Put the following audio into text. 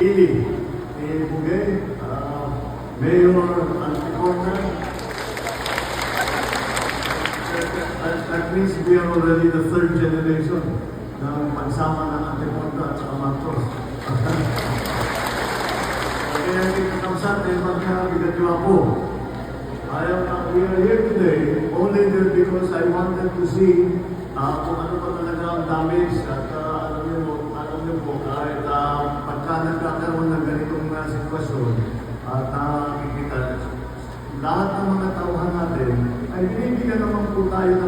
Ili, uh, Mayor Anticorna. That, that means we are already the third generation ng pagsama ng Anticorna at saka. Kaya hindi ko kamsat eh, magkabigat yung ako. I am, uh, we are here today only because I wanted to see uh, kung ano pa talaga ang damage at uh, uh, sitwasyon at nakikita, lahat ng mga tauhan natin ay binibigyan naman po tayo ng